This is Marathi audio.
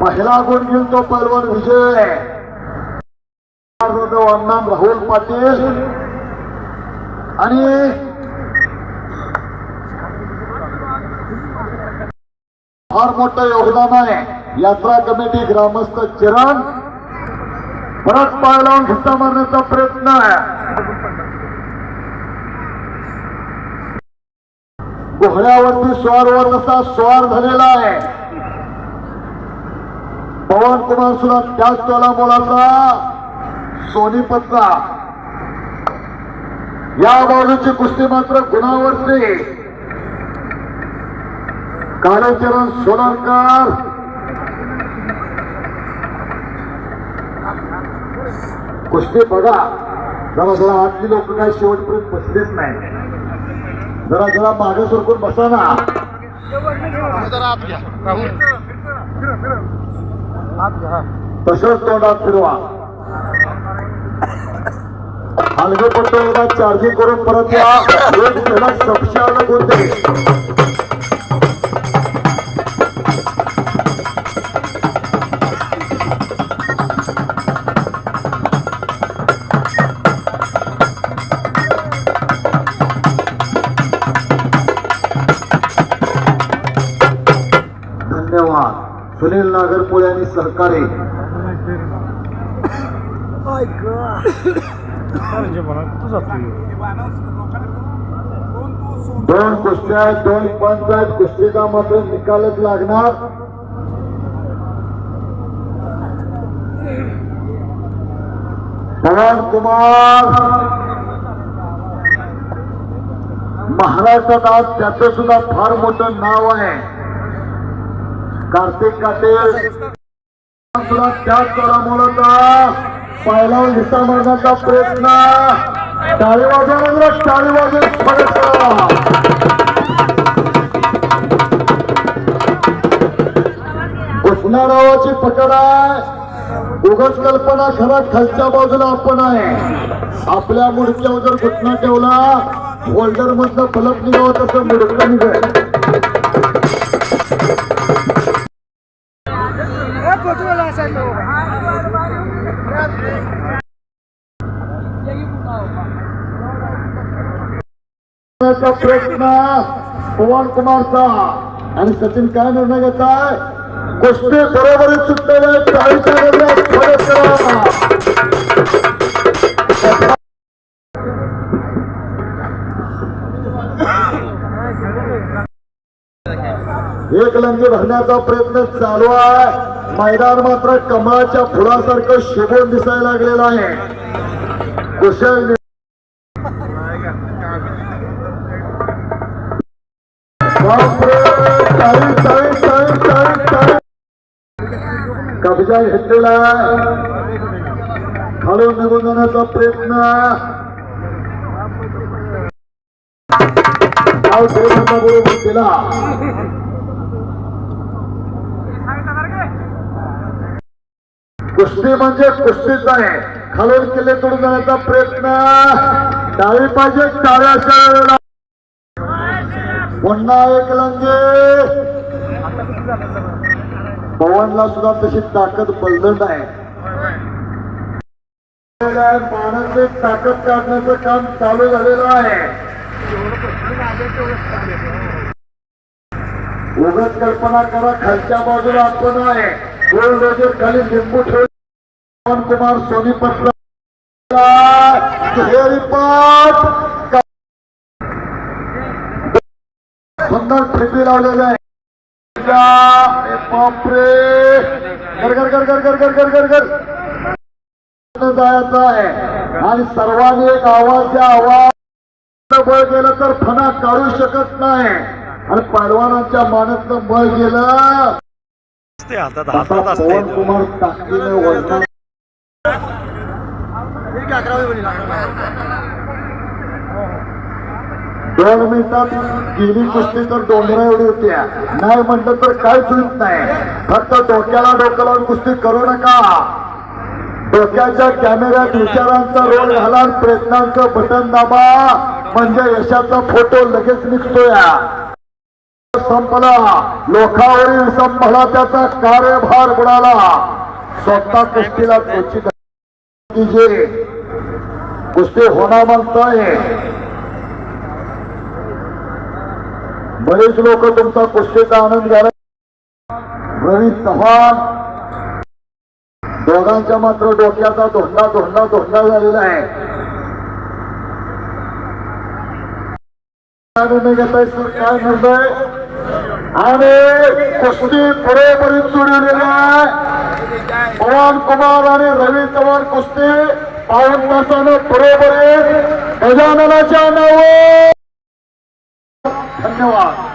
पहिला गुण जिंकतो तो पैलवान विजय नाम राहुल पाटील. आणि फार मोठं योगदान आहे. यात्रा कमिटी ग्रामस्थ चिरण परत पाय लावून घुसा मारण्याचा प्रयत्न आहे. घोड्यावरती स्वारवर जसा स्वार झालेला आहे. पवन कुमार सुद्धा त्याच टोला मोलाचा सोनीपतचा या बाजूची कुस्ती मात्र गुणावरती काळेचरण सोनारकर. कुस्ती बघा. जरा जरा आतली लोक काय शेवटपर्यंत बसलेच नाही. जरा जरा मागे सरकून बसा ना. तसंच तोंडात फिरवा. हलगे पट्टा चार्जिंग करून परत या. एक त्याला सपशाला होते सुनील नागरपुळे आणि सहकारी दोन कुस्त्या आहेत दोन पंच आहेत कुस्तीचा मात्र निकालच लागणार. पवन कुमार. महाराष्ट्रात आज त्याचं सुद्धा फार मोठं नाव आहे. कार्तिक काटेल सुद्धा त्याच तोडामुळाचा पहिला हिस्सा मारण्याचा प्रयत्न. टाळी वाजवून टाळी वाजवून स्वागत करा नावाची पकड आहे. उगच कल्पना खरा खालच्या बाजूला आपण आहे. आपल्या मुडक्यावर जर घुटणा ठेवला होल्डर मधलं फलक निघावं तसं मुडकं निघेल. करण्याचा प्रयत्न पवन कुमारचा. आणि सचिन काय निर्णय घेत आहे गोष्टी बरोबरीत सुटलेल्या चाळीच्या एक लंगी भरण्याचा प्रयत्न चालू आहे. मैदान मात्र कमळाच्या फुलासारखं शोभून दिसायला लागलेलं आहे. कुशल कब्जा घेतलेला खालून निघून जाण्याचा प्रयत्न केला कुस्ती म्हणजे कुस्तीच आहे खालून किल्ले तोडून जाण्याचा प्रयत्न. टाळी पाहिजे टाळ्या वेळेला पुन्हा एक लंगे. पवनला सुद्धा तशी ताकद बलदंड आहे. मानसिक ताकद काढण्याचं काम चालू झालेलं आहे. उगत कल्पना करा खालच्या बाजूला आपण आहे. खाली लिंबू ठेवून पवन कुमार सोनीपत सुंदर लावलेले आहे. जायचं आहे. आणि सर्वांनी एक आवाज या आवाज बळ गेलं तर फणा काढू शकत नाही. आणि पालवानांच्या मानातलं बळ गेलं. पवन कुमार टाकीने वळणार असते पवन कुमार दोन मिनिटात गेली कुस्ती तर डोंगरा एवढी होती. नाही म्हटलं तर काय चुकत नाही. फक्त डोक्याला डोक्याला कुस्ती करू नका. डोक्याच्या कॅमेऱ्यात विचारांचा रोल घाला प्रयत्नांचं बटन दाबा. म्हणजे यशाचा फोटो लगेच निघतोय. संपला. लोकावरील संपला त्याचा कार्यभार बुडाला. स्वतः कुस्तीला कोची जे होना होणार है बरेच लोक तुमचा कुस्तीचा आनंद घ्यायला रवी चव्हाण. दोघांच्या मात्र डोक्याचा धोंडा धोंडा धोंडा झालेला आहे. काय निर्णय घेताय? सर काय निर्णय? आणि कुस्ती पुरेपर्यंत सोडलेली आहे. पवन कुमार आणि रवी चव्हाण कुस्ती. पाऊन तासानं बरोबर गजाननाच्या नाव धन्यवाद.